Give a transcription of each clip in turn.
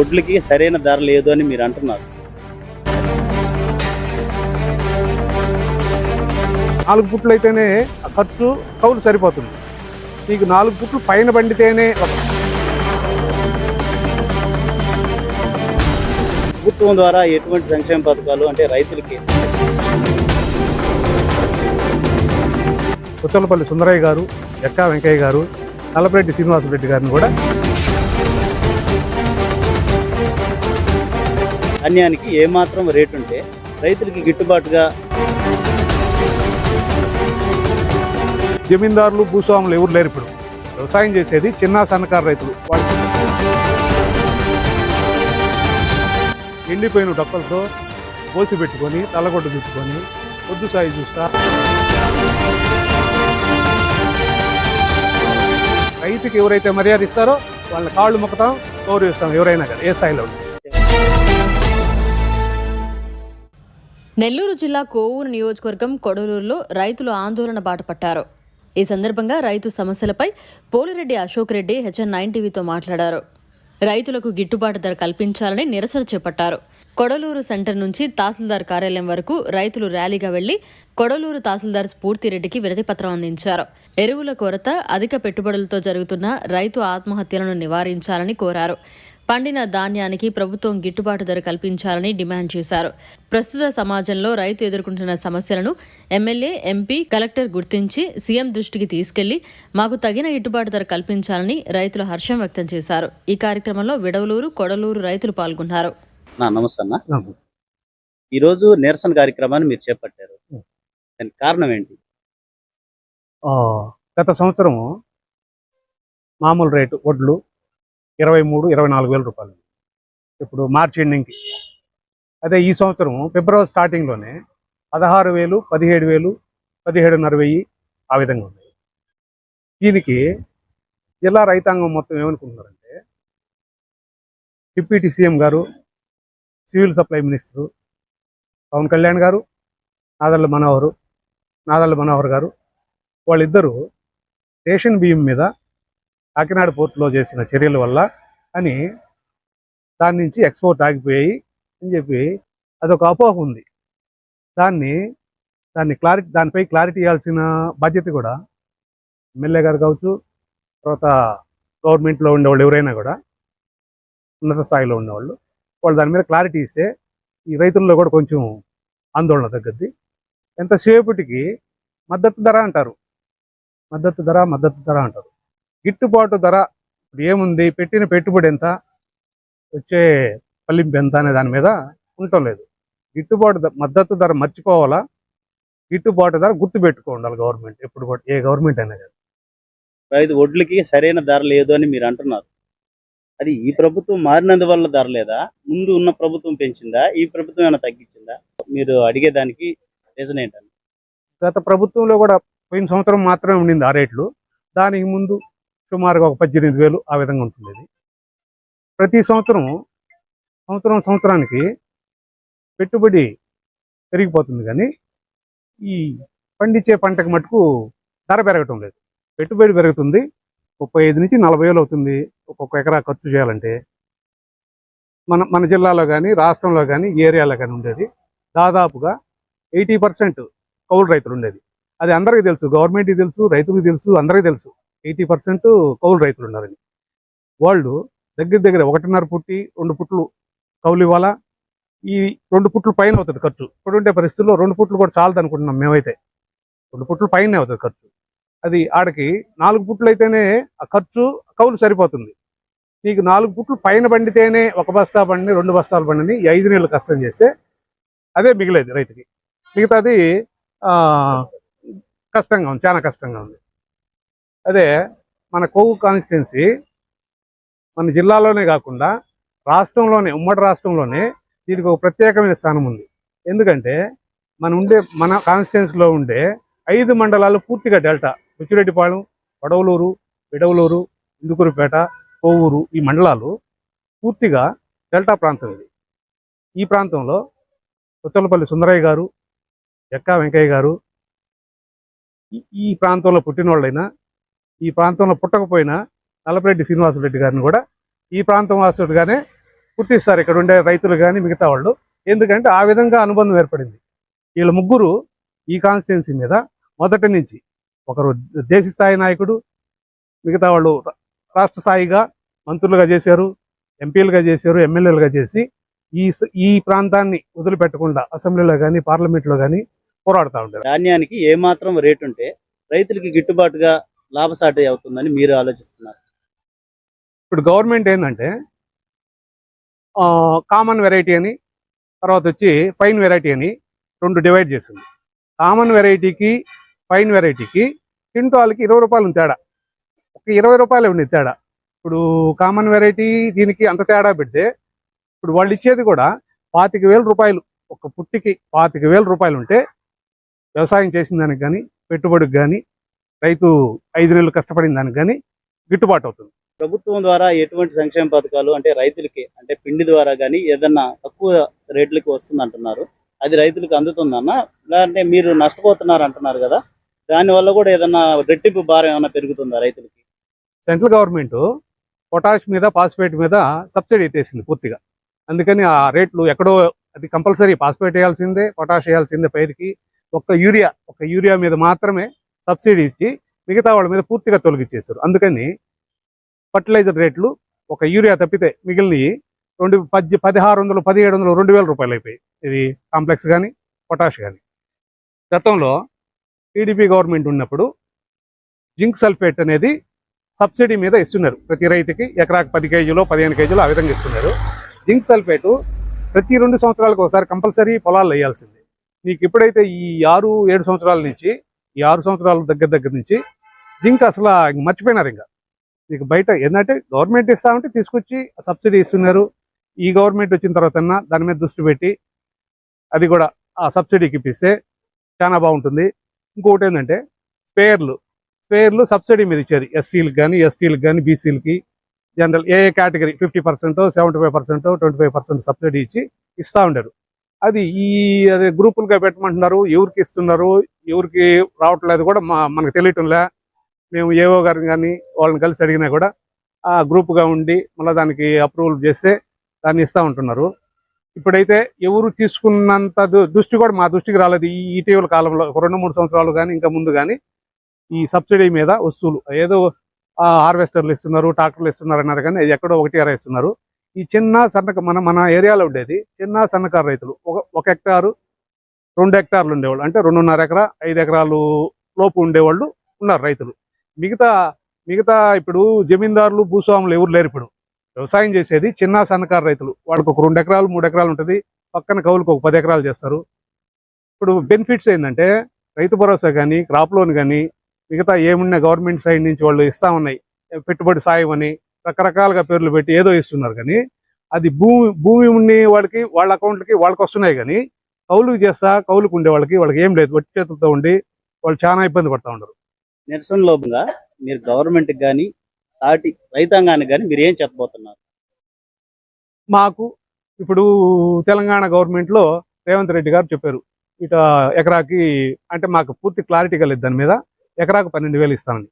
ఒడ్లకి సరైన ధర లేదు అని మీరు అంటున్నారు. నాలుగు పుట్లు అయితేనే ఖర్చు కౌలు సరిపోతుంది. మీకు నాలుగు పుట్లు పైన పండితేనే ప్రభుత్వం ద్వారా ఎటువంటి సంక్షేమ పథకాలు అంటే రైతులకి? పుచ్చలపల్లి సుందరయ్య గారు ఎక్కా వెంకయ్య గారు నల్లపరెడ్డి శ్రీనివాసరెడ్డి గారిని కూడా ధాన్యానికి ఏమాత్రం రేటు ఉంటే రైతులకి గిట్టుబాటుగా జమీందారులు భూస్వాములు ఎవరు లేరు ఇప్పుడు. వ్యవసాయం చేసేది చిన్న సన్నకారు రైతులు. వాళ్ళు ఎండిపోయిన డప్పలతో పోసి పెట్టుకొని తలగొడ్డు చుట్టుకొని పొద్దు సాయి చూస్తా. రైతుకి ఎవరైతే మర్యాద ఇస్తారో వాళ్ళ కాళ్ళు మొక్కతాం గౌరవిస్తాం ఎవరైనా కానీ ఏ స్థాయిలో నెల్లూరు జిల్లా కోవూరు నియోజకవర్గం కొడలూరులో రైతులు ఆందోళన బాట పట్టారు ఈ సందర్భంగా రైతు సమస్యలపై పోలిరెడ్డి అశోక్ రెడ్డి హెచ్ఎన్ నైన్ టీవీతో మాట్లాడారు. రైతులకు గిట్టుబాటు ధర కల్పించాలని నిరసన చేపట్టారు. కొడలూరు సెంటర్ నుంచి తహసీల్దార్ కార్యాలయం వరకు రైతులు ర్యాలీగా వెళ్ళి కొడలూరు తహసీల్దార్ స్ఫూర్తిరెడ్డికి విరతిపత్రం అందించారు. ఎరువుల కొరత అధిక పెట్టుబడులతో జరుగుతున్న రైతు ఆత్మహత్యలను నివారించాలని కోరారు. పండిన ధాన్యానికి ప్రభుత్వం గిట్టుబాటు ధర కల్పించాలని డిమాండ్ చేశారు. ప్రస్తుత సమాజంలో రైతు ఎదుర్కొంటున్న సమస్యలను ఎమ్మెల్యే ఎంపీ కలెక్టర్ గుర్తించి సీఎం దృష్టికి తీసుకెళ్ళి మాకు తగిన గిట్టుబాటు ధర కల్పించాలని రైతులు హర్షం వ్యక్తం చేశారు. ఈ కార్యక్రమంలో విడవలూరు కొడలూరు రైతులు పాల్గొన్నారు. నా నమస్తే అన్న. ఈరోజు నిరసన కార్యక్రమాన్ని మీరు చేపట్టారు. దానికి కారణం ఏంటి? ఆ, గత సంవత్సరము మామూలు రేటు వడ్లు ఇరవై మూడు ఇరవై నాలుగు వేల రూపాయలు. ఇప్పుడు మార్చి ఎండింగ్కి. అదే ఈ సంవత్సరం ఫిబ్రవరి స్టార్టింగ్లోనే పదహారు వేలు పదిహేడు వేలు పదిహేడున్నర వెయ్యి ఆ విధంగా ఉన్నాయి. దీనికి జిల్లా రైతాంగం మొత్తం ఏమనుకుంటున్నారంటే డిప్యూటీ సీఎం గారు civil supply minister Pawan Kalyan గారు నాదళ్ళ మనోహరు నాదళ్ళ మనోహర్ గారు వాళ్ళిద్దరూ రేషన్ బియ్యం మీద కాకినాడ పోర్టులో చేసిన చర్యల వల్ల అని దాని నుంచి ఎక్స్పోర్ట్ ఆగిపోయాయి అని చెప్పి అదొక అపోహ ఉంది. దాన్ని దాన్ని క్లారిటీ దానిపై క్లారిటీ ఇవ్వాల్సిన బాధ్యత కూడా ఎమ్మెల్యే గారు కావచ్చు తర్వాత గవర్నమెంట్లో ఉండేవాళ్ళు ఎవరైనా కూడా ఉన్నత స్థాయిలో ఉండేవాళ్ళు వాళ్ళు దాని మీద క్లారిటీ ఇస్తే ఈ రైతుల్లో కూడా కొంచెం ఆందోళన తగ్గద్ది. ఎంతసేపటికి మద్దతు ధర అంటారు. మద్దతు ధర మద్దతు ధర అంటారు. గిట్టుబాటు ధర ఇప్పుడు ఏముంది? పెట్టిన పెట్టుబడి ఎంత? వచ్చే పల్లింపు ఎంత అనే దాని మీద ఉండటం లేదు. గిట్టుబాటు మద్దతు ధర మర్చిపోవాలా? గిట్టుబాటు ధర గుర్తు పెట్టుకోండాలి గవర్నమెంట్. ఎప్పుడు కూడా ఏ గవర్నమెంట్ అయినా కానీ రైతు ఒడ్లకి సరైన ధర లేదు అని మీరు అంటున్నారు. అది ఈ ప్రభుత్వం మారినందువల్ల ధర లేదా? ముందు ఉన్న ప్రభుత్వం పెంచిందా? ఈ ప్రభుత్వం ఏమైనా తగ్గించిందా? మీరు అడిగేదానికి రీజన్ ఏంటండి? గత ప్రభుత్వంలో కూడా పోయిన సంవత్సరం మాత్రమే ఉండింది ఆ రేట్లు. దానికి ముందు సుమారుగా ఒక పద్దెనిమిది వేలు ఆ విధంగా ఉంటుండేది. ప్రతి సంవత్సరం సంవత్సరం సంవత్సరానికి పెట్టుబడి పెరిగిపోతుంది కానీ ఈ పండించే పంటకు మటుకు ధర పెరగటం లేదు. పెట్టుబడి పెరుగుతుంది ముప్పై ఐదు నుంచి నలభై వేలు అవుతుంది ఒక్కొక్క ఎకరా ఖర్చు చేయాలంటే. మన మన జిల్లాలో కానీ రాష్ట్రంలో కానీ ఏరియాలో కానీ ఉండేది. దాదాపుగా ఎయిటీ పర్సెంట్ కౌలు రైతులు ఉండేది. అది అందరికీ తెలుసు గవర్నమెంట్కి తెలుసు రైతులకు తెలుసు అందరికీ తెలుసు. ఎయిటీ పర్సెంట్ కౌలు రైతులు ఉన్నారని వాళ్ళు దగ్గర దగ్గర ఒకటిన్నర పుట్టి రెండు పుట్లు కౌలు ఇవ్వాలా? ఈ రెండు పుట్లు పైన అవుతుంది ఖర్చు. ఇప్పుడుండే పరిస్థితుల్లో రెండు పుట్లు కూడా చాలదు అనుకుంటున్నాం మేమైతే. రెండు పుట్లు పైన అవుతుంది ఖర్చు. అది ఆడకి నాలుగు పుట్లు అయితేనే ఆ ఖర్చు కౌలు సరిపోతుంది. నీకు నాలుగు పుట్లు పైన పండితేనే ఒక బస్తా పండి రెండు బస్తాలు పండిని ఈ ఐదు నెలలు కష్టం చేస్తే అదే మిగిలేదు రైతుకి. మిగతాది కష్టంగా ఉంది చాలా కష్టంగా ఉంది. అదే మన కొవ్వు కాన్స్టిట్యున్సీ మన జిల్లాలోనే కాకుండా రాష్ట్రంలోనే ఉమ్మడి రాష్ట్రంలోనే దీనికి ఒక ప్రత్యేకమైన స్థానం ఉంది. ఎందుకంటే మన ఉండే మన కాన్స్టిట్యున్సీలో ఉండే ఐదు మండలాలు పూర్తిగా డెల్టా. రుచిరెడ్డిపాళెం పడవలూరు విడవలూరు ఇందుకూరుపేట కోవూరు ఈ మండలాలు పూర్తిగా డెల్టా ప్రాంతం ఇది. ఈ ప్రాంతంలో ఉత్తలపల్లి సుందరయ్య గారు ఎక్కా వెంకయ్య గారు ఈ- ఈ ప్రాంతంలో పుట్టినోళ్ళైనా ఈ ప్రాంతంలో పుట్టకపోయినా నల్లపరెడ్డి శ్రీనివాసరెడ్డి గారిని కూడా ఈ ప్రాంతం వాసుడిగానే గుర్తిస్తారు. ఇక్కడ ఉండే రైతులు కానీ మిగతా వాళ్ళు. ఎందుకంటే ఆ విధంగా అనుబంధం ఏర్పడింది. వీళ్ళ ముగ్గురు ఈ కాన్స్టిట్యున్సీ మీద మొదటి నుంచి ఒకరు దేశ స్థాయి నాయకుడు మిగతా వాళ్ళు రాష్ట్ర స్థాయిగా మంత్రులుగా చేశారు ఎంపీలుగా చేశారు ఎమ్మెల్యేలుగా చేసి ఈ ఈ ప్రాంతాన్ని వదిలిపెట్టకుండా అసెంబ్లీలో కానీ పార్లమెంట్లో కానీ పోరాడుతూ ఉంటారు ధాన్యానికి ఏమాత్రం రేటు ఉంటే రైతులకి గిట్టుబాటుగా లాభసాటి అవుతుందని మీరు ఆలోచిస్తున్నారు? ఇప్పుడు గవర్నమెంట్ ఏంటంటే కామన్ వెరైటీ అని తర్వాత వచ్చి ఫైన్ వెరైటీ అని రెండు డివైడ్ చేసింది. కామన్ వెరైటీకి ఫైన్ వెరైటీకి క్వింటాల్కి ఇరవై రూపాయలు తేడా. ఒక ఇరవై రూపాయలు ఉంది తేడా. ఇప్పుడు కామన్ వెరైటీ దీనికి అంత తేడా పెడితే ఇప్పుడు వాళ్ళు ఇచ్చేది కూడా పాతిక వేల రూపాయలు. ఒక పుట్టికి పాతిక వేల రూపాయలు ఉంటే వ్యవసాయం చేసిన దానికి కానీ పెట్టుబడికి కానీ రైతు ఐదు నెలలు కష్టపడిన దానికి కానీ గిట్టుబాటు అవుతుంది. ప్రభుత్వం ద్వారా ఎటువంటి సంక్షేమ పథకాలు అంటే రైతులకి అంటే పిండి ద్వారా కానీ ఏదన్నా తక్కువ రేట్లకి వస్తుంది అంటున్నారు అది రైతులకు అందుతుందన్న లేదంటే మీరు నష్టపోతున్నారు అంటున్నారు కదా దానివల్ల కూడా ఏదన్నా రెట్టింపు భారం ఏమైనా పెరుగుతుందా రైతులకి? సెంట్రల్ గవర్నమెంట్ పొటాష్ మీద ఫాస్ఫేట్ మీద సబ్సిడీ ఎత్తేసింది పూర్తిగా. అందుకని ఆ రేట్లు ఎక్కడో అది కంపల్సరీ ఫాస్ఫేట్ వేయాల్సిందే పొటాష్ వేయాల్సిందే పైరుకి. ఒక్క యూరియా ఒక యూరియా మీద మాత్రమే సబ్సిడీ ఇచ్చి మిగతా వాళ్ళ మీద పూర్తిగా తొలగించేశారు అందుకని ఫర్టిలైజర్ రేట్లు ఒక యూరియా తప్పితే మిగిలినవి రెండు పద్ది పదిహారు వందలు పదిహేడు వందలు రెండు వేల రూపాయలు అయిపోయాయి ఇది కాంప్లెక్స్ కానీ పొటాష్ కానీ గతంలో టీడీపీ గవర్నమెంట్ ఉన్నప్పుడు జింక్ సల్ఫేట్ అనేది సబ్సిడీ మీద ఇస్తున్నారు. ప్రతి రైతుకి ఎకరాకు పది కేజీలో పదిహేను కేజీలో ఆ విధంగా ఇస్తున్నారు. జింక్ సల్ఫేట్ ప్రతి రెండు సంవత్సరాలకు ఒకసారి కంపల్సరీ పొలాలు వేయాల్సింది. నీకు ఎప్పుడైతే ఈ ఆరు ఏడు సంవత్సరాల నుంచి ఈ ఆరు సంవత్సరాల దగ్గర దగ్గర నుంచి జింక్ అసలు మర్చిపోయినారు ఇంకా. మీకు బయట ఏంటంటే గవర్నమెంట్ ఇస్తా ఉంటే తీసుకొచ్చి సబ్సిడీ ఇస్తున్నారు. ఈ గవర్నమెంట్ వచ్చిన తర్వాత దాని మీద దృష్టి పెట్టి అది కూడా ఆ సబ్సిడీకి ఇప్పిస్తే చాలా బాగుంటుంది. ఇంకొకటి ఏంటంటే స్పేర్లు స్పేర్లు సబ్సిడీ మీద ఇచ్చేది ఎస్సీలకు కానీ ఎస్టీలకు కానీ బీసీలకి general A A category fifty percent seventy five percent twenty five percent subsidy ఇచ్చి ఇస్తూ ఉండరు. అది ఈ అదే గ్రూపులుగా పెట్టమంటున్నారు ఎవరికి ఇస్తున్నారు ఎవరికి రావట్లేదు కూడా మా మనకు తెలియటంలే. మేము ఏవో గారిని కానీ వాళ్ళని కలిసి అడిగినా కూడా ఆ గ్రూప్గా ఉండి మళ్ళీ దానికి అప్రూవల్ చేస్తే దాన్ని ఇస్తూ ఉంటున్నారు. ఇప్పుడైతే ఎవరు తీసుకున్నంత దృష్టి కూడా మా దృష్టికి రాలేదు. ఈ ఇటీవల కాలంలో రెండు మూడు సంవత్సరాలు కానీ ఇంకా ముందు కానీ ఈ సబ్సిడీ మీద వస్తువులు ఏదో హార్వెస్టర్లు ఇస్తున్నారు ట్రాక్టర్లు ఇస్తున్నారు అన్నారు కానీ అది ఎక్కడో ఒకటి అరే ఇస్తున్నారు ఈ చిన్న సన్నక మన మన ఏరియాలో ఉండేది. చిన్న సన్నకారు రైతులు. ఒక ఒక హెక్టారు రెండు హెక్టార్లు ఉండేవాళ్ళు. అంటే రెండున్నర ఎకరా ఐదు ఎకరాలు లోపు ఉండేవాళ్ళు ఉన్నారు రైతులు. మిగతా మిగతా ఇప్పుడు జమీందారులు భూస్వాములు ఎవరు లేరు ఇప్పుడు. వ్యవసాయం చేసేది చిన్న సన్నకారు రైతులు. వాళ్ళకి ఒక రెండు ఎకరాలు మూడు ఎకరాలు ఉంటుంది. పక్కన కౌలుకు ఒక పది ఎకరాలు చేస్తారు. ఇప్పుడు బెనిఫిట్స్ ఏంటంటే రైతు భరోసా కానీ క్రాప్ లోన్ కానీ మిగతా ఏమున్నా గవర్నమెంట్ సైడ్ నుంచి వాళ్ళు ఇస్తా ఉన్నాయి. పెట్టుబడి సాయం అని రకరకాలుగా పేర్లు పెట్టి ఏదో ఇస్తున్నారు కానీ అది భూమి భూమి ఉండి వాళ్ళకి వాళ్ళ అకౌంట్లకి వాళ్ళకి వస్తున్నాయి కానీ కౌలుకు చేస్తా కౌలుకు ఉండే వాళ్ళకి వాళ్ళకి ఏం లేదు. వట్టి చేతులతో ఉండి వాళ్ళు చాలా ఇబ్బంది పడతా ఉండరు నిరసన లోపంగా మీరు గవర్నమెంట్ కానీ సాటి రైతాంగానికి కానీ మీరు ఏం చెప్పబోతున్నారు? మాకు ఇప్పుడు తెలంగాణ గవర్నమెంట్లో రేవంత్ రెడ్డి గారు చెప్పారు. ఇట ఎకరాకి అంటే మాకు పూర్తి క్లారిటీ లేదు దాని మీద. ఎకరాకు పన్నెండు వేలు ఇస్తామని.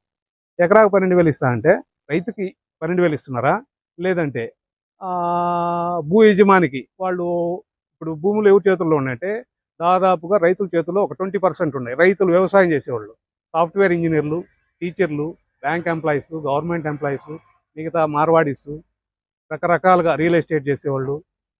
ఎకరాకు పన్నెండు వేలు ఇస్తా అంటే రైతుకి పన్నెండు వేలు ఇస్తున్నారా? లేదంటే ఆ, భూ యజమానికి వాళ్ళు ఇప్పుడు భూములు ఎవరి చేతుల్లో ఉన్నాయంటే దాదాపుగా రైతుల చేతుల్లో ఒక ట్వంటీ పర్సెంట్ ఉన్నాయి. రైతులు వ్యవసాయం చేసేవాళ్ళు. సాఫ్ట్వేర్ ఇంజనీర్లు టీచర్లు బ్యాంక్ ఎంప్లాయీస్ గవర్నమెంట్ ఎంప్లాయీస్ మిగతా మార్వాడీస్ రకరకాలుగా రియల్ ఎస్టేట్ చేసేవాళ్ళు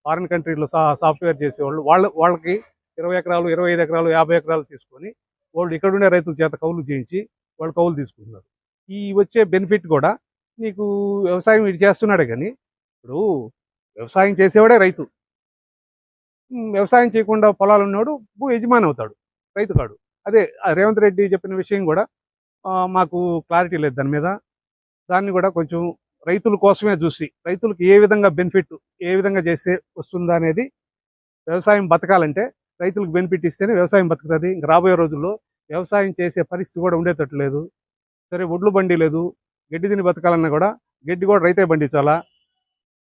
ఫారిన్ కంట్రీలో సా సాఫ్ట్వేర్ చేసేవాళ్ళు. వాళ్ళ వాళ్ళకి ఇరవై ఎకరాలు ఇరవై ఐదు ఎకరాలు యాభై ఎకరాలు తీసుకొని వాళ్ళు ఇక్కడ ఉండే రైతుల చేత కౌలు చేయించి వాళ్ళు కౌలు తీసుకుంటున్నారు. ఈ వచ్చే బెనిఫిట్ కూడా నీకు వ్యవసాయం ఇది చేస్తున్నాడే కానీ ఇప్పుడు వ్యవసాయం చేసేవాడే రైతు. వ్యవసాయం చేయకుండా పొలాలు ఉన్నవాడు భూ యజమాని అవుతాడు రైతు కాడు. అదే రేవంత్ రెడ్డి చెప్పిన విషయం కూడా మాకు క్లారిటీ లేదు దాని మీద. దాన్ని కూడా కొంచెం రైతుల కోసమే చూసి రైతులకు ఏ విధంగా బెనిఫిట్ ఏ విధంగా చేస్తే వస్తుందా అనేది వ్యవసాయం బతకాలంటే రైతులకు బెనిఫిట్ ఇస్తేనే వ్యవసాయం బతుకుతుంది. ఇంకా రాబోయే రోజుల్లో వ్యవసాయం చేసే పరిస్థితి కూడా ఉండేటట్టు లేదు. సరే ఒడ్లు బండి లేదు. గడ్డి తిని బతకాలన్నా కూడా గడ్డి కూడా రైతే పండించాలా?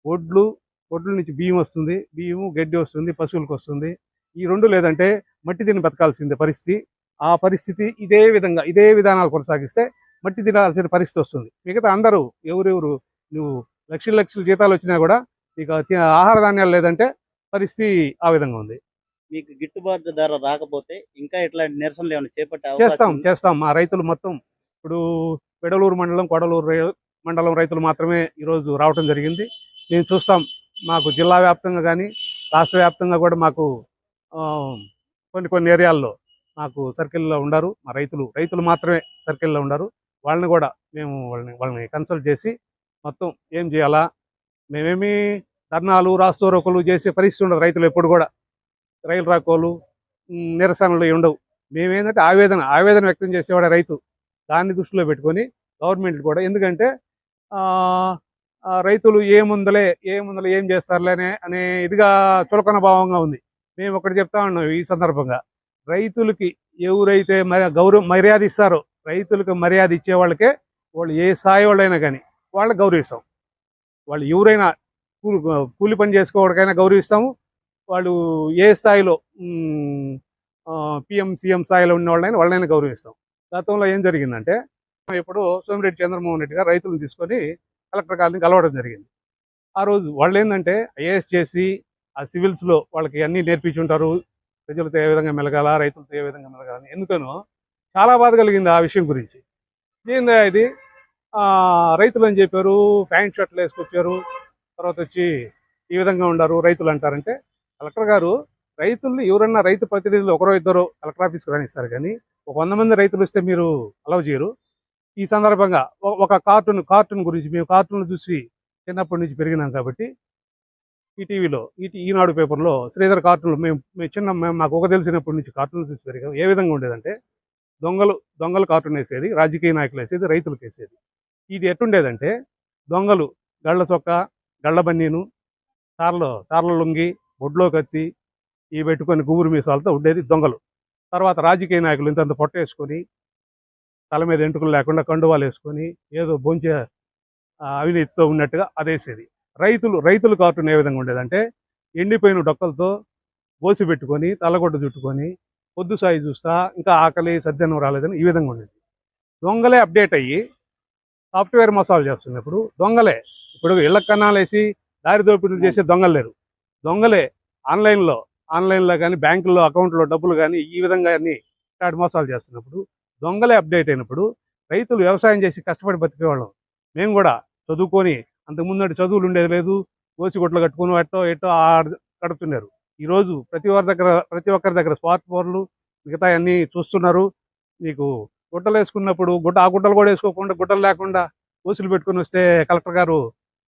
ఒడ్లు ఒడ్ల నుంచి బియ్యం వస్తుంది బియ్యము గడ్డి వస్తుంది పశువులకు వస్తుంది. ఈ రెండు లేదంటే మట్టి తిని బతకాల్సిందే పరిస్థితి. ఆ పరిస్థితి ఇదే విధంగా ఇదే విధానాలు కొనసాగిస్తే మట్టి తినాల్సిన పరిస్థితి వస్తుంది. మిగతా అందరూ ఎవరెవరు నువ్వు లక్షల లక్షల జీతాలు వచ్చినా కూడా మీకు తి- ఆహార ధాన్యాలు లేదంటే పరిస్థితి ఆ విధంగా ఉంది. మీకు గిట్టుబాటు ధర రాకపోతే ఇంకా ఇట్లాంటి నిరసనలు ఏమైనా చేపట్టే చేస్తాం? చేస్తాం. మా రైతులు మొత్తం ఇప్పుడు పెడలూరు మండలం కొడలూరు మండలం రైతులు మాత్రమే ఈరోజు రావటం జరిగింది. మేము చూస్తాం మాకు జిల్లా వ్యాప్తంగా కానీ రాష్ట్ర వ్యాప్తంగా కూడా మాకు కొన్ని కొన్ని ఏరియాల్లో మాకు సర్కిల్లో ఉండరు. మా రైతులు రైతులు మాత్రమే సర్కిల్లో ఉండరు. వాళ్ళని కూడా మేము వాళ్ళని వాళ్ళని కన్సల్ట్ చేసి మొత్తం ఏం చేయాలా? మేమేమి ధర్నాలు రాస్తోరోకలు చేసే పరిస్థితి ఉండదు. రైతులు ఎప్పుడు కూడా రైలు రాకోలు నిరసనలు ఉండవు. మేమేంటంటే ఆవేదన ఆవేదన వ్యక్తం చేసేవాడే రైతు. దాన్ని దృష్టిలో పెట్టుకొని గవర్నమెంట్ కూడా. ఎందుకంటే ఆ, రైతులు ఏముందలే ఏముందలే ఏం చేస్తారులేనే అనే అనే ఇదిగా చులకన భావంగా ఉంది. మేము ఒకటి చెప్తా ఉన్నాం ఈ సందర్భంగా. రైతులకి ఎవరైతే గౌరవ మర్యాద ఇస్తారో రైతులకు మర్యాద ఇచ్చే వాళ్ళకే వాళ్ళు ఏ స్థాయి వాళ్ళైనా కానీ వాళ్ళని గౌరవిస్తాం. వాళ్ళు ఎవరైనా కూలి కూలి పని చేసుకోవడానికైనా గౌరవిస్తాము. వాళ్ళు ఏ స్థాయిలో పిఎం సీఎం స్థాయిలో ఉన్న వాళ్ళైనా వాళ్ళైనా గౌరవిస్తాం. గతంలో ఏం జరిగిందంటే ఇప్పుడు సోమిరెడ్డి చంద్రమోహన్ రెడ్డి గారు రైతులను తీసుకొని కలెక్టర్ గారిని కలవడం జరిగింది. ఆ రోజు వాళ్ళు ఏంటంటే ఐఏఎస్ చేసి ఆ సివిల్స్లో వాళ్ళకి అన్నీ నేర్పించి ఉంటారు ప్రజలతో ఏ విధంగా మెలగాల రైతులతో ఏ విధంగా మెలగాలని ఎందుకనో చాలా బాధ కలిగింది ఆ విషయం గురించి. ఏందా ఇది? ఆ, రైతులు అని చెప్పారు ప్యాంట్ షర్ట్లు వేసుకొచ్చారు తర్వాత వచ్చి ఈ విధంగా ఉండారు రైతులు అంటారంటే కలెక్టర్ గారు రైతులు ఎవరన్నా రైతు ప్రతినిధులు ఒకరో ఇద్దరు కలెక్టర్ ఆఫీస్కి రాణిస్తారు కానీ ఒక వంద మంది రైతులు వస్తే మీరు అలవ్ చేయరు. ఈ సందర్భంగా ఒక- కార్టూన్ కార్టూన్ గురించి మేము కార్టూన్ చూసి చిన్నప్పటి నుంచి పెరిగినాం కాబట్టి ఈటీవీలో ఈటీ ఈనాడు పేపర్లో శ్రీధర్ కార్టూన్లు మేము మేము చిన్న మేము మాకు ఒక తెలిసినప్పటి నుంచి కార్టూన్లు చూసి పెరిగాం. ఏ విధంగా ఉండేదంటే దొంగలు దొంగలు కార్టూన్ వేసేది రాజకీయ నాయకులు వేసేది రైతులకు వేసేది. ఇది ఎట్టుండేదంటే దొంగలు గళ్ళ చొక్క గళ్ళ బన్నీను తార్లో తార్ల లొంగి బొడ్లో కత్తి ఈ పెట్టుకొని గుబురు మీసాలతో ఉండేది దొంగలు. తర్వాత రాజకీయ నాయకులు ఇంతంత పొట్టేసుకొని తల మీద ఎంటుకలు లేకుండా కండువాలు వేసుకొని ఏదో బొంచే అవినీతితో ఉన్నట్టుగా అదేసేది రైతులు రైతులు కార్టూన్ ఏ విధంగా ఉండేదంటే ఎండిపోయిన డొక్కలతో బోసి పెట్టుకొని తలగొడ్డ చుట్టుకొని పొద్దు సాయి చూస్తా ఇంకా ఆకలి సద్యనం రాలేదని ఈ విధంగా ఉండేది. దొంగలే అప్డేట్ అయ్యి సాఫ్ట్వేర్ మసాలు చేస్తున్నప్పుడు దొంగలే. ఇప్పుడు ఇళ్ళ కన్నాలు వేసి దారి దోపిడీలు చేసే దొంగలు లేరు. దొంగలే ఆన్లైన్లో ఆన్లైన్లో కానీ బ్యాంకుల్లో అకౌంట్లో డబ్బులు కానీ ఈ విధంగా అన్ని ఇట్లాంటి మోసాలు చేస్తున్నప్పుడు దొంగలే అప్డేట్ అయినప్పుడు రైతులు వ్యవసాయం చేసి కష్టపడి బతికేవాళ్ళం. మేము కూడా చదువుకొని అంతకుముందు చదువులు ఉండేది లేదు. గోసిగొట్లు కట్టుకుని ఎట్టో ఎట్టో ఆ- గడుపుతున్నారు. ఈరోజు ప్రతి ఒక్కరి దగ్గర ప్రతి ఒక్కరి దగ్గర స్మార్ట్ ఫోన్లు మిగతా అన్నీ చూస్తున్నారు. మీకు గుడ్డలు వేసుకున్నప్పుడు గుడ్డ ఆ గుడ్డలు కూడా వేసుకోకుండా గుడ్డలు లేకుండా కోసులు పెట్టుకుని వస్తే కలెక్టర్ గారు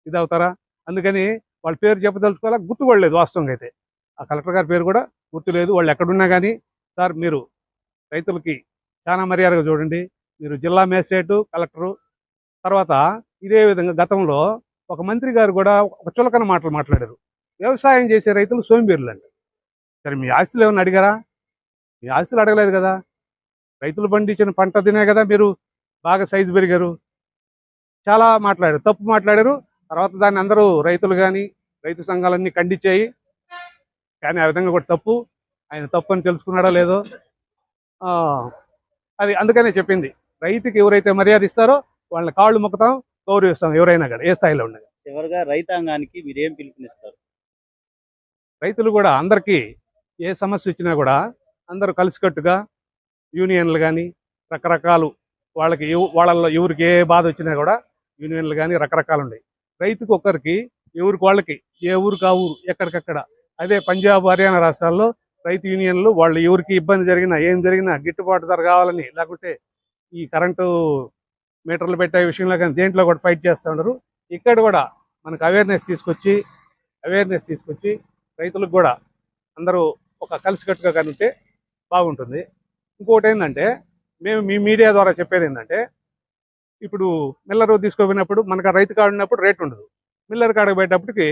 ఇది అవుతారా అందుకని వాళ్ళ పేరు చెప్పదలుచుకోవాలా? గుర్తుకోలేదు వాస్తవంగా అయితే. ఆ కలెక్టర్ గారి పేరు కూడా గుర్తు లేదు. వాళ్ళు ఎక్కడున్నా కానీ సార్ మీరు రైతులకి చాలా మర్యాదగా చూడండి. మీరు జిల్లా మేజిస్ట్రేటు కలెక్టరు తర్వాత ఇదే విధంగా గతంలో ఒక మంత్రి గారు కూడా ఒక చులకన మాటలు మాట్లాడారు. వ్యవసాయం చేసే రైతులు సోంబేరులు అండి సరే మీ ఆస్తులు ఏమైనా అడిగారా? మీ ఆస్తులు అడగలేదు కదా. రైతులు పండించిన పంట తినే కదా మీరు బాగా సైజు పెరిగారు. చాలా మాట్లాడారు తప్పు మాట్లాడారు. తర్వాత దాన్ని అందరూ రైతులు కానీ రైతు సంఘాలన్నీ ఖండించాయి. కానీ ఆ విధంగా కూడా తప్పు. ఆయన తప్పు అని తెలుసుకున్నాడో లేదో? ఆ, అది అందుకనే చెప్పింది. రైతుకి ఎవరైతే మర్యాద ఇస్తారో వాళ్ళని కాళ్ళు మొక్కుతాం గౌరవిస్తాం ఎవరైనా కానీ ఏ స్థాయిలో కానీ. చివరిగా రైతాంగానికి మీరు ఏం పిలుపునిస్తారు? రైతులు కూడా అందరికీ ఏ సమస్య వచ్చినా కూడా అందరూ కలిసికట్టుగా యూనియన్లు కానీ రకరకాలు వాళ్ళకి వాళ్ళల్లో ఎవరికి ఏ బాధ వచ్చినా కూడా యూనియన్లు కానీ రకరకాలు ఉన్నాయి. రైతుకు ఒక్కరికి ఎవరికి వాళ్ళకి ఏ ఊరికి ఆ ఊరు ఎక్కడికక్కడ అదే పంజాబ్ హర్యానా రాష్ట్రాల్లో రైతు యూనియన్లు వాళ్ళు ఎవరికి ఇబ్బంది జరిగినా ఏం జరిగినా గిట్టుబాటు ధర కావాలని లేకుంటే ఈ కరెంటు మీటర్లు పెట్టే విషయంలో కానీ దేంట్లో కూడా ఫైట్ చేస్తూ ఉన్నారు ఇక్కడ కూడా మనకు అవేర్నెస్ తీసుకొచ్చి అవేర్నెస్ తీసుకొచ్చి రైతులకు కూడా అందరూ ఒక కలిసికట్టుగా కానీ బాగుంటుంది. ఇంకోటి ఏంటంటే మేము మీ మీడియా ద్వారా చెప్పేది ఏంటంటే ఇప్పుడు మిల్లర్ తీసుకుపోయినప్పుడు మనకు రైతు కాడ ఉన్నప్పుడు రేట్ ఉండదు. మిల్లర్ కాడకు పోయేటప్పటికి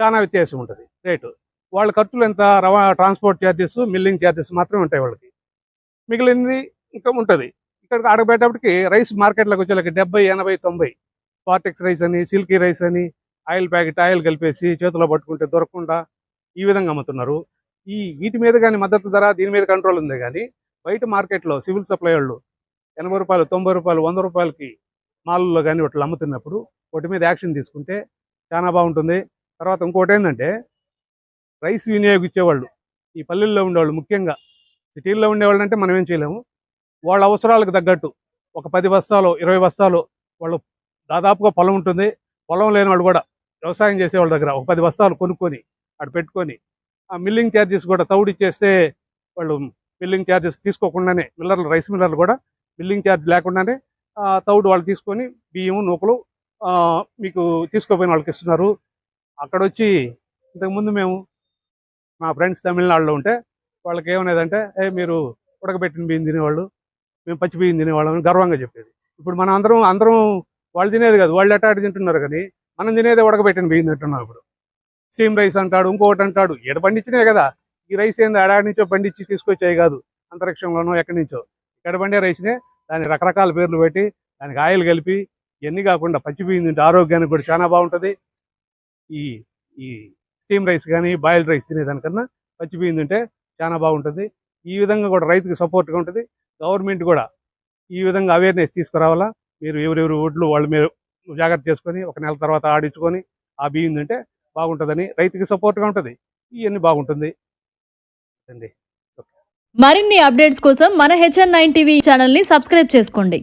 చాలా వ్యత్యాసం ఉంటుంది రేటు. వాళ్ళ ఖర్చులు ఎంత రవా ట్రాన్స్పోర్ట్ ఛార్జెస్ మిల్లింగ్ ఛార్జెస్ మాత్రమే ఉంటాయి వాళ్ళకి. మిగిలింది ఇంకా ఉంటుంది. ఇక్కడికి ఆడబెట్టేటప్పటికి రైస్ మార్కెట్లోకి వచ్చేళ్ళకి డెబ్బై ఎనభై తొంభై. పార్టెక్స్ రైస్ అని సిల్కీ రైస్ అని ఆయిల్ ప్యాకెట్ ఆయిల్ కలిపేసి చేతిలో పట్టుకుంటే దొరకకుండా ఈ విధంగా అమ్ముతున్నారు. ఈ వీటి మీద కానీ మద్దతు ధర దీని మీద కంట్రోల్ ఉంది కానీ బయట మార్కెట్లో సివిల్ సప్లై వాళ్ళు ఎనభై రూపాయలు తొంభై రూపాయలు వంద రూపాయలకి మాల్లో కానీ వాటిలో అమ్ముతున్నప్పుడు వాటి మీద యాక్షన్ తీసుకుంటే చాలా బాగుంటుంది. తర్వాత ఇంకోటి ఏంటంటే రైస్ వినియోగించేవాళ్ళు ఈ పల్లెల్లో ఉండేవాళ్ళు ముఖ్యంగా. సిటీల్లో ఉండేవాళ్ళు అంటే మనం ఏం చేయలేము. వాళ్ళ అవసరాలకు తగ్గట్టు ఒక పది బస్తాలు ఇరవై బస్తాలు వాళ్ళు దాదాపుగా పొలం ఉంటుంది. పొలం లేని వాళ్ళు కూడా వ్యవసాయం చేసేవాళ్ళ దగ్గర ఒక పది బస్తాలు కొనుక్కొని అక్కడ పెట్టుకొని ఆ మిల్లింగ్ ఛార్జెస్ కూడా తౌడు ఇచ్చేస్తే వాళ్ళు మిల్లింగ్ ఛార్జెస్ తీసుకోకుండానే మిల్లర్లు రైస్ మిల్లర్లు కూడా మిల్లింగ్ ఛార్జ్ లేకుండానే తౌడు వాళ్ళు తీసుకొని బియ్యం నూకలు మీకు తీసుకోపోయిన వాళ్ళకి ఇస్తున్నారు. అక్కడ వచ్చి ఇంతకుముందు మేము మా ఫ్రెండ్స్ తమిళనాడులో ఉంటే వాళ్ళకి ఏమనేదంటే ఏ మీరు ఉడకబెట్టిన బియ్యం తినేవాళ్ళు మేము పచ్చి బియ్యం తినేవాళ్ళం అని గర్వంగా చెప్పేది. ఇప్పుడు మనం అందరం అందరం వాళ్ళు తినేది కాదు వాళ్ళు ఎట్లా తింటున్నారు కానీ మనం తినేదే ఉడకబెట్టిన బియ్యం తింటున్నాం ఇప్పుడు. స్టీమ్ రైస్ అంటాడు ఇంకొకటి అంటాడు ఎడ పండించినే కదా. ఈ రైస్ ఏంది ఎడాడి నుంచో పండించి తీసుకొచ్చాయి కాదు అంతరిక్షంలోనో ఎక్కడి నుంచో. ఇక్కడ పండే రైస్నే దానికి రకరకాల పేర్లు పెట్టి దానికి ఆయిల్ కలిపి ఇవన్నీ కాకుండా పచ్చి బియ్యం తింటే ఆరోగ్యానికి కూడా చాలా బాగుంటుంది. ఈ ఈ స్టీమ్ రైస్ కానీ బాయిల్డ్ రైస్ తినేదానికన్నా పచ్చి బియ్యం తింటే చాలా బాగుంటుంది. ఈ విధంగా కూడా రైతుకి సపోర్ట్గా ఉంటుంది. గవర్నమెంట్ కూడా ఈ విధంగా అవేర్నెస్ తీసుకురావాలా? మీరు ఎవరెవరు ఒడ్లు వాళ్ళు మీరు జాగ్రత్త చేసుకొని ఒక నెల తర్వాత ఆడించుకొని ఆ బియ్యం తింటే బాగుంటుందని రైతుకి సపోర్ట్గా ఉంటుంది. ఇవన్నీ బాగుంటుంది. అండి. మరిన్ని అప్డేట్స్ కోసం మన హెచ్ఎన్ నైన్ టీవీ ఛానల్ని సబ్స్క్రైబ్ చేసుకోండి.